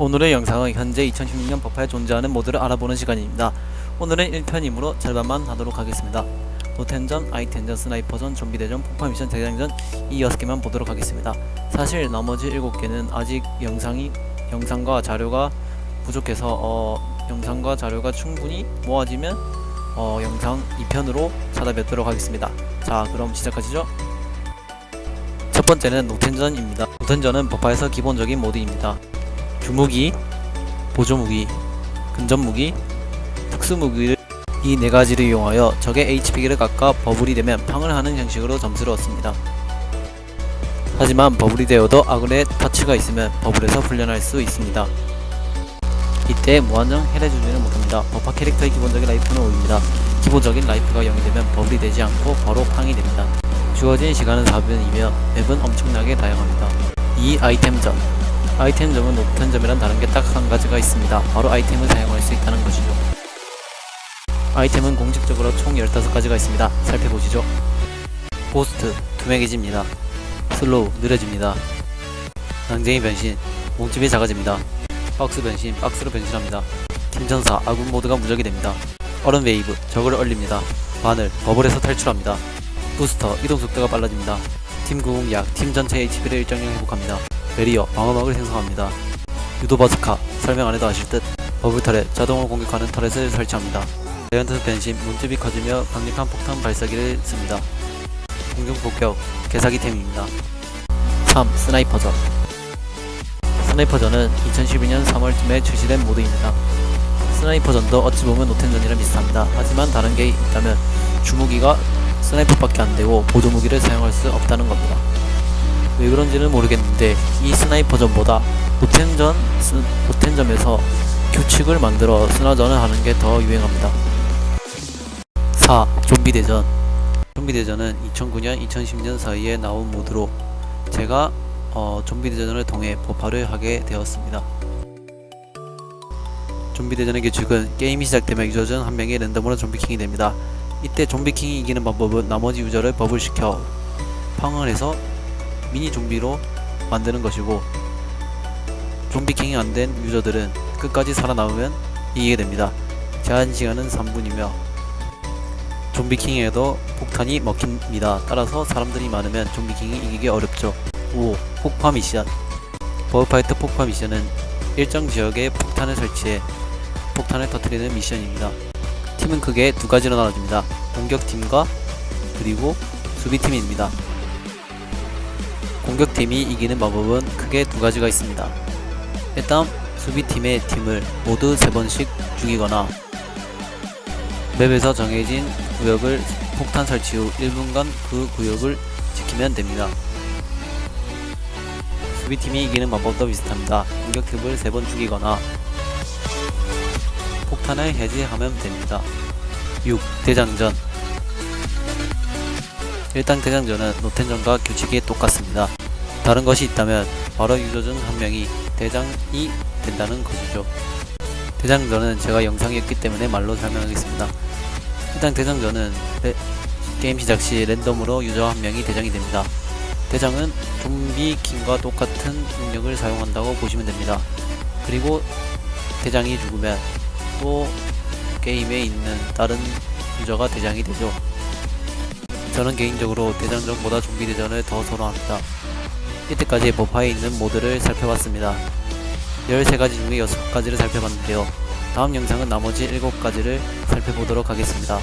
오늘의 영상은 현재 2016년 버파에 존재하는 모드를 알아보는 시간입니다. 오늘은 1편이므로 절반만 하도록 하겠습니다. 노텐전, 아이텐전, 스나이퍼전, 좀비대전, 폭파미션, 대장전 이 6개만 보도록 하겠습니다. 사실 나머지 7개는 아직 영상이 영상과 자료가 부족해서 어, 영상과 자료가 충분히 모아지면 어, 영상 2편으로 찾아뵙도록 하겠습니다. 자 그럼 시작하시죠. 첫 번째는 노텐전입니다. 노텐전은 버파에서 기본적인 모드입니다. 주무기, 보조무기, 근접무기, 특수무기를 이 네 가지를 이용하여 적의 HP를 깎아 버블이 되면 팡을 하는 형식으로 점수를 얻습니다. 하지만 버블이 되어도 아군의 터치가 있으면 버블에서 풀려날 수 있습니다. 이때 무한정 해례주지는 못합니다. 버파 캐릭터의 기본적인 라이프는 5입니다. 기본적인 라이프가 0이 되면 버블이 되지 않고 바로 팡이 됩니다. 주어진 시간은 4분이며 맵은 엄청나게 다양합니다. 2. 아이템전 아이템점은 노텐점이란 다른 게 딱 한 가지가 있습니다. 바로 아이템을 사용할 수 있다는 것이죠. 아이템은 공식적으로 총 15가지가 있습니다. 살펴보시죠. 보스트, 투명해집니다. 슬로우, 느려집니다. 낭쟁이 변신, 몸집이 작아집니다. 박스 변신, 박스로 변신합니다. 팀전사, 아군 모드가 무적이 됩니다. 얼음 웨이브, 적을 얼립니다. 바늘, 버블에서 탈출합니다. 부스터, 이동 속도가 빨라집니다. 팀 구공약, 팀 전체 HP를 일정량 회복합니다. 베리어, 방어막을 생성합니다. 유도 바스카, 설명 안 해도 아실 듯. 버블 터렛, 자동으로 공격하는 터렛을 설치합니다. 자이언트 변신, 몸집이 커지며 강력한 폭탄 발사기를 씁니다. 공중 폭격, 개사기템입니다. 3. 스나이퍼전 스나이퍼전은 2012년 3월쯤에 출시된 모드입니다. 스나이퍼전도 어찌 보면 노텐전이랑 비슷합니다. 하지만 다른 게 있다면 주무기가 스나이퍼밖에 안 되고 보조무기를 사용할 수 없다는 겁니다. 왜 그런지는 모르겠는데 이 스나이퍼전보다 노텐전 스, 노텐점에서 규칙을 만들어 스나전을 하는 게 더 유행합니다. 4. 좀비 대전 좀비 대전은 2009년 2010년 사이에 나온 모드로 제가 어, 좀비 대전을 통해 버파를 하게 되었습니다. 좀비 대전의 규칙은 게임이 시작되면 유저전 한 명이 랜덤으로 좀비킹이 됩니다. 이때 좀비킹이 이기는 방법은 나머지 유저를 버블시켜 팡을 해서 미니 좀비로 만드는 것이고 좀비킹이 안 된 유저들은 끝까지 살아남으면 이기게 됩니다. 제한 시간은 3분이며 좀비킹에도 폭탄이 먹힙니다. 따라서 사람들이 많으면 좀비킹이 이기기 어렵죠. 5. 폭파 미션 버그파이터 폭파 미션은 일정 지역에 폭탄을 설치해 폭탄을 터뜨리는 미션입니다. 팀은 크게 두 가지로 나눠집니다. 공격팀과 그리고 수비팀입니다. 공격팀이 이기는 방법은 크게 두 가지가 있습니다. 일단 수비팀의 팀을 모두 세 번씩 죽이거나 맵에서 정해진 구역을 폭탄 설치 후 1분간 그 구역을 지키면 됩니다. 수비팀이 이기는 방법도 비슷합니다. 공격팀을 세번 죽이거나 폭탄을 해제하면 됩니다. 6. 대장전 일단 대장전은 노텐전과 규칙이 똑같습니다. 다른 것이 있다면 바로 유저 중 한 명이 대장이 된다는 것이죠. 대장전은 제가 영상이었기 때문에 말로 설명하겠습니다. 일단 대장전은 레- 게임 시작 시 랜덤으로 유저 한 명이 대장이 됩니다. 대장은 좀비 킹과 똑같은 능력을 사용한다고 보시면 됩니다. 그리고 대장이 죽으면 또 게임에 있는 다른 유저가 대장이 되죠. 저는 개인적으로 대장전보다 좀비 대전을 더 선호합니다. 이때까지 버파에 있는 모드를 살펴봤습니다. 13가지 중에 6가지를 살펴봤는데요. 다음 영상은 나머지 7가지를 살펴보도록 하겠습니다.